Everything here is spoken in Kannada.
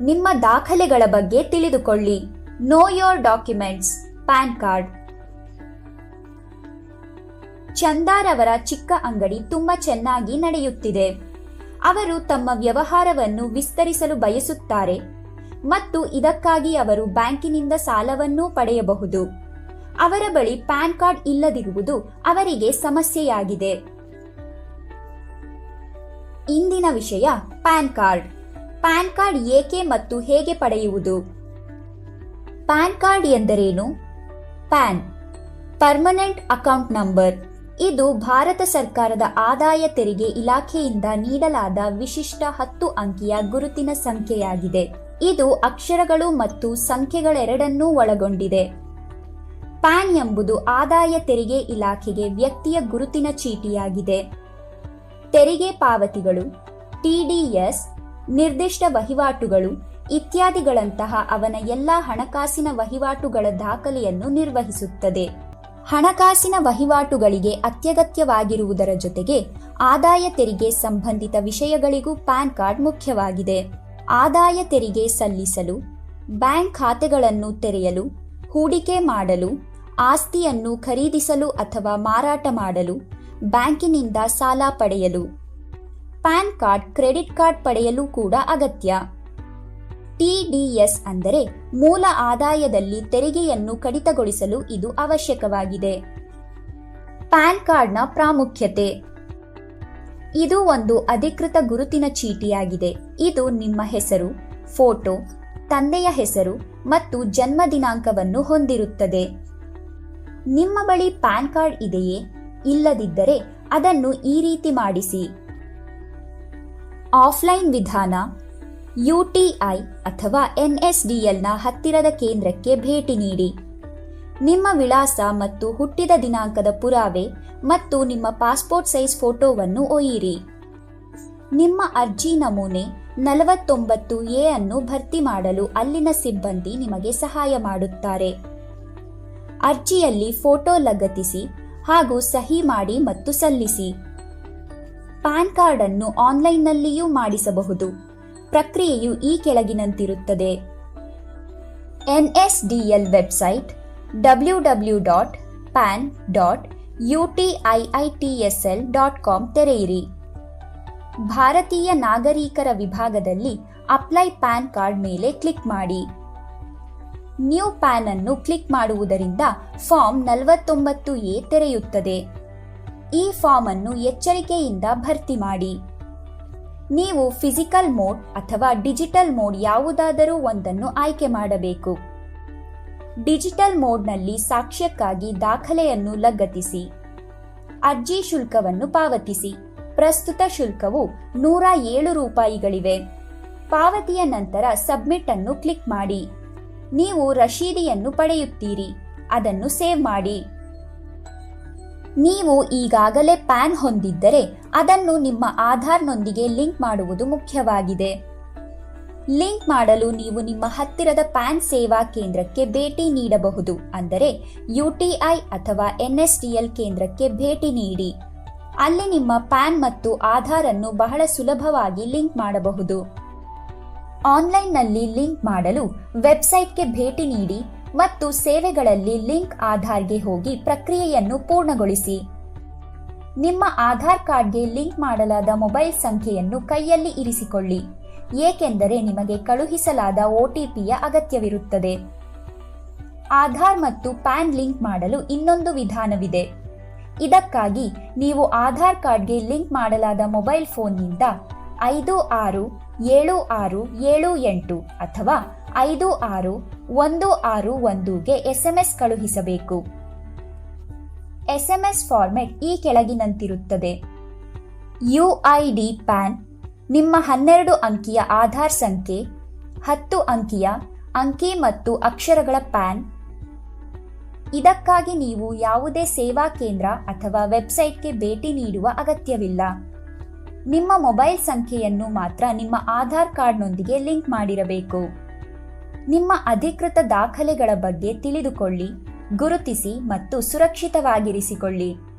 ನಿಮ್ಮ ದಾಖಲೆಗಳ ಬಗ್ಗೆ ತಿಳಿದುಕೊಳ್ಳಿ. Know your documents PAN card ಚಂದಾರವರ ಚಿಕ್ಕ ಅಂಗಡಿ ತುಂಬಾ ಚೆನ್ನಾಗಿ ನಡೆಯುತ್ತಿದೆ. ಅವರು ತಮ್ಮ ವ್ಯವಹಾರವನ್ನು ವಿಸ್ತರಿಸಲು ಬಯಸುತ್ತಾರೆ ಮತ್ತು ಇದಕ್ಕಾಗಿ ಅವರು ಬ್ಯಾಂಕಿನಿಂದ ಸಾಲವನ್ನೂ ಪಡೆಯಬಹುದು. ಅವರ ಬಳಿ ಪ್ಯಾನ್ ಕಾರ್ಡ್ ಇಲ್ಲದಿರುವುದು ಅವರಿಗೆ ಸಮಸ್ಯೆಯಾಗಿದೆ. ಇಂದಿನ ವಿಷಯ ಪ್ಯಾನ್ ಕಾರ್ಡ್. ಪ್ಯಾನ್ ಕಾರ್ಡ್ ಏಕೆ ಮತ್ತು ಹೇಗೆ ಪಡೆಯುವುದು? ಪ್ಯಾನ್ ಕಾರ್ಡ್ ಎಂದರೇನು? PAN, permanent account number. ಇದು ಭಾರತ ಸರ್ಕಾರದ ಆದಾಯ ತೆರಿಗೆ ಇಲಾಖೆಯಿಂದ ನೀಡಲಾದ ವಿಶಿಷ್ಟ ಹತ್ತು ಅಂಕಿಯ ಗುರುತಿನ ಸಂಖ್ಯೆಯಾಗಿದೆ. ಇದು ಅಕ್ಷರಗಳು ಮತ್ತು ಸಂಖ್ಯೆಗಳೆರಡನ್ನೂ ಒಳಗೊಂಡಿದೆ. ಪ್ಯಾನ್ ಎಂಬುದು ಆದಾಯ ತೆರಿಗೆ ಇಲಾಖೆಗೆ ವ್ಯಕ್ತಿಯ ಗುರುತಿನ ಚೀಟಿಯಾಗಿದೆ. ತೆರಿಗೆ ಪಾವತಿಗಳು ಟಿಡಿಎಸ್ ನಿರ್ದಿಷ್ಟ ವಹಿವಾಟುಗಳು ಇತ್ಯಾದಿಗಳಂತಹ ಅವನ ಎಲ್ಲಾ ಹಣಕಾಸಿನ ವಹಿವಾಟುಗಳ ದಾಖಲೆಯನ್ನು ನಿರ್ವಹಿಸುತ್ತದೆ. ಹಣಕಾಸಿನ ವಹಿವಾಟುಗಳಿಗೆ ಅತ್ಯಗತ್ಯವಾಗಿರುವುದರ ಜೊತೆಗೆ ಆದಾಯ ತೆರಿಗೆ ಸಂಬಂಧಿತ ವಿಷಯಗಳಿಗೂ ಪ್ಯಾನ್ ಕಾರ್ಡ್ ಮುಖ್ಯವಾಗಿದೆ. ಆದಾಯ ತೆರಿಗೆ ಸಲ್ಲಿಸಲು, ಬ್ಯಾಂಕ್ ಖಾತೆಗಳನ್ನು ತೆರೆಯಲು, ಹೂಡಿಕೆ ಮಾಡಲು, ಆಸ್ತಿಯನ್ನು ಖರೀದಿಸಲು ಅಥವಾ ಮಾರಾಟ ಮಾಡಲು, ಬ್ಯಾಂಕಿನಿಂದ ಸಾಲ ಪಡೆಯಲು. ಪ್ಯಾನ್ ಕಾರ್ಡ್, ಕ್ರೆಡಿಟ್ ಕಾರ್ಡ್ ಪಡೆಯಲು ಕೂಡ ಅಗತ್ಯ. ಟಿಡಿಎಸ್ ಅಂದರೆ ಮೂಲ ಆದಾಯದಲ್ಲಿ ತೆರಿಗೆಯನ್ನು ಕಡಿತಗೊಳಿಸಲು ಇದು ಅವಶ್ಯಕವಾಗಿದೆ. ಪ್ಯಾನ್ ಕಾರ್ಡ್ನ ಪ್ರಾಮುಖ್ಯತೆ. ಇದು ಒಂದು ಅಧಿಕೃತ ಗುರುತಿನ ಚೀಟಿಯಾಗಿದೆ. ಇದು ನಿಮ್ಮ ಹೆಸರು, ಫೋಟೋ, ತಂದೆಯ ಹೆಸರು ಮತ್ತು ಜನ್ಮ ದಿನಾಂಕವನ್ನು ಹೊಂದಿರುತ್ತದೆ. ನಿಮ್ಮ ಬಳಿ ಪ್ಯಾನ್ ಕಾರ್ಡ್ ಇದೆಯೇ? ಇಲ್ಲದಿದ್ದರೆ ಅದನ್ನು ಈ ರೀತಿ ಮಾಡಿಸಿ. ಆಫ್ಲೈನ್ ವಿಧಾನ ಯುಟಿಐ ಅಥವಾ ಎನ್ಎಸ್ಡಿಎಲ್ನ ಹತ್ತಿರದ ಕೇಂದ್ರಕ್ಕೆ ಭೇಟಿ ನೀಡಿ. ನಿಮ್ಮ ವಿಳಾಸ ಮತ್ತು ಹುಟ್ಟಿದ ದಿನಾಂಕದ ಪುರಾವೆ ಮತ್ತು ನಿಮ್ಮ ಪಾಸ್ಪೋರ್ಟ್ ಸೈಜ್ ಫೋಟೋವನ್ನು ಒಯ್ಯಿರಿ. ನಿಮ್ಮ ಅರ್ಜಿ ನಮೂನೆ ನಲವತ್ತೊಂಬತ್ತು ಎ ಅನ್ನು ಭರ್ತಿ ಮಾಡಲು ಅಲ್ಲಿನ ಸಿಬ್ಬಂದಿ ನಿಮಗೆ ಸಹಾಯ ಮಾಡುತ್ತಾರೆ. ಅರ್ಜಿಯಲ್ಲಿ ಫೋಟೋ ಲಗತ್ತಿಸಿ ಹಾಗೂ ಸಹಿ ಮಾಡಿ ಮತ್ತು ಸಲ್ಲಿಸಿ. ಪ್ಯಾನ್ ಕಾರ್ಡ್ ಅನ್ನು ಆನ್ಲೈನ್ನಲ್ಲಿಯೂ ಮಾಡಿಸಬಹುದು. ಪ್ರಕ್ರಿಯೆಯು ಈ ಕೆಳಗಿನಂತಿರುತ್ತದೆ. NSDL website W W dot PAN dot UTIITSL dot com ತೆರೆಯಿರಿ. ಭಾರತೀಯ ನಾಗರಿಕರ ವಿಭಾಗದಲ್ಲಿ ಅಪ್ಲೈ ಪ್ಯಾನ್ ಕಾರ್ಡ್ ಮೇಲೆ ಕ್ಲಿಕ್ ಮಾಡಿ. ನ್ಯೂ ಪ್ಯಾನ್ ಅನ್ನು ಕ್ಲಿಕ್ ಮಾಡುವುದರಿಂದ ಫಾರ್ಮ್ ನಲವತ್ತೊಂಬತ್ತು ಎ ತೆರೆಯುತ್ತದೆ. ಈ ಫಾರ್ಮ್ ಅನ್ನು ಎಚ್ಚರಿಕೆಯಿಂದ ಭರ್ತಿ ಮಾಡಿ. ನೀವು ಫಿಸಿಕಲ್ ಮೋಡ್ ಅಥವಾ ಡಿಜಿಟಲ್ ಮೋಡ್ ಯಾವುದಾದರೂ ಒಂದನ್ನು ಆಯ್ಕೆ ಮಾಡಬೇಕು. ಡಿಜಿಟಲ್ ಮೋಡ್ನಲ್ಲಿ ಸಾಕ್ಷ್ಯಕ್ಕಾಗಿ ದಾಖಲೆಯನ್ನು ಲಗತ್ತಿಸಿ. ಅರ್ಜಿ ಶುಲ್ಕವನ್ನು ಪಾವತಿಸಿ. ಪ್ರಸ್ತುತ ಶುಲ್ಕವು ನೂರ ಏಳು ರೂಪಾಯಿಗಳಿವೆ. ಪಾವತಿಯ ನಂತರ ಸಬ್ಮಿಟ್ ಅನ್ನು ಕ್ಲಿಕ್ ಮಾಡಿ. ನೀವು ರಶೀದಿಯನ್ನು ಪಡೆಯುತ್ತೀರಿ. ಅದನ್ನು ಸೇವ್ ಮಾಡಿ. ನೀವು ಈಗಾಗಲೇ ಪ್ಯಾನ್ ಹೊಂದಿದ್ದರೆ ಅದನ್ನು ನಿಮ್ಮ ಆಧಾರ್ನೊಂದಿಗೆ ಲಿಂಕ್ ಮಾಡುವುದು ಮುಖ್ಯವಾಗಿದೆ. ಲಿಂಕ್ ಮಾಡಲು ನೀವು ನಿಮ್ಮ ಹತ್ತಿರದ ಪ್ಯಾನ್ ಸೇವಾ ಕೇಂದ್ರಕ್ಕೆ ಭೇಟಿ ನೀಡಬಹುದು, ಅಂದರೆ ಯುಟಿಐ ಅಥವಾ ಎನ್ಎಸ್ಡಿಎಲ್ ಕೇಂದ್ರಕ್ಕೆ ಭೇಟಿ ನೀಡಿ. ಅಲ್ಲಿ ನಿಮ್ಮ ಪ್ಯಾನ್ ಮತ್ತು ಆಧಾರ್ ಅನ್ನು ಬಹಳ ಸುಲಭವಾಗಿ ಲಿಂಕ್ ಮಾಡಬಹುದು. ಆನ್ಲೈನ್ನಲ್ಲಿ ಲಿಂಕ್ ಮಾಡಲು ವೆಬ್ಸೈಟ್ಗೆ ಭೇಟಿ ನೀಡಿ ಮತ್ತು ಸೇವೆಗಳಲ್ಲಿ ಲಿಂಕ್ ಆಧಾರ್ಗೆ ಹೋಗಿ ಪ್ರಕ್ರಿಯೆಯನ್ನು ಪೂರ್ಣಗೊಳಿಸಿ. ನಿಮ್ಮ ಆಧಾರ್ ಕಾರ್ಡ್ಗೆ ಲಿಂಕ್ ಮಾಡಲಾದ ಮೊಬೈಲ್ ಸಂಖ್ಯೆಯನ್ನು ಕೈಯಲ್ಲಿ ಇರಿಸಿಕೊಳ್ಳಿ, ಏಕೆಂದರೆ ನಿಮಗೆ ಕಳುಹಿಸಲಾದ ಒಟಿಪಿಯ ಅಗತ್ಯವಿರುತ್ತದೆ. ಆಧಾರ್ ಮತ್ತು ಪ್ಯಾನ್ ಲಿಂಕ್ ಮಾಡಲು ಇನ್ನೊಂದು ವಿಧಾನವಿದೆ. ಇದಕ್ಕಾಗಿ ನೀವು ಆಧಾರ್ ಕಾರ್ಡ್ಗೆ ಲಿಂಕ್ ಮಾಡಲಾದ ಮೊಬೈಲ್ ಫೋನ್ನಿಂದ ಐದು ಆರು ಏಳು ಆರು ಏಳು ಎಂಟು ಅಥವಾ ಐದು ಆರು ಒಂದು ಆರು ಒಂದುಗೆ ಎಸ್ಎಂಎಸ್ ಕಳುಹಿಸಬೇಕು. ಎಸ್ಎಂಎಸ್ ಫಾರ್ಮೆಟ್ ಈ ಕೆಳಗಿನಂತಿರುತ್ತದೆ. ಯುಐಡಿ ಪ್ಯಾನ್ ನಿಮ್ಮ ಹನ್ನೆರಡು ಅಂಕಿಯ ಆಧಾರ್ ಸಂಖ್ಯೆ, ಹತ್ತು ಅಂಕಿಯ ಅಂಕಿ ಮತ್ತು ಅಕ್ಷರಗಳ ಪ್ಯಾನ್ ಇದಕ್ಕಾಗಿ ನೀವು ಯಾವುದೇ ಸೇವಾ ಕೇಂದ್ರ ಅಥವಾ ವೆಬ್ಸೈಟ್ಗೆ ಭೇಟಿ ನೀಡುವ ಅಗತ್ಯವಿಲ್ಲ. ನಿಮ್ಮ ಮೊಬೈಲ್ ಸಂಖ್ಯೆಯನ್ನು ಮಾತ್ರ ನಿಮ್ಮ ಆಧಾರ್ ಕಾರ್ಡ್ನೊಂದಿಗೆ ಲಿಂಕ್ ಮಾಡಿರಬೇಕು. ನಿಮ್ಮ ಅಧಿಕೃತ ದಾಖಲೆಗಳ ಬಗ್ಗೆ ತಿಳಿದುಕೊಳ್ಳಿ, ಗುರುತಿಸಿ ಮತ್ತು ಸುರಕ್ಷಿತವಾಗಿರಿಸಿಕೊಳ್ಳಿ.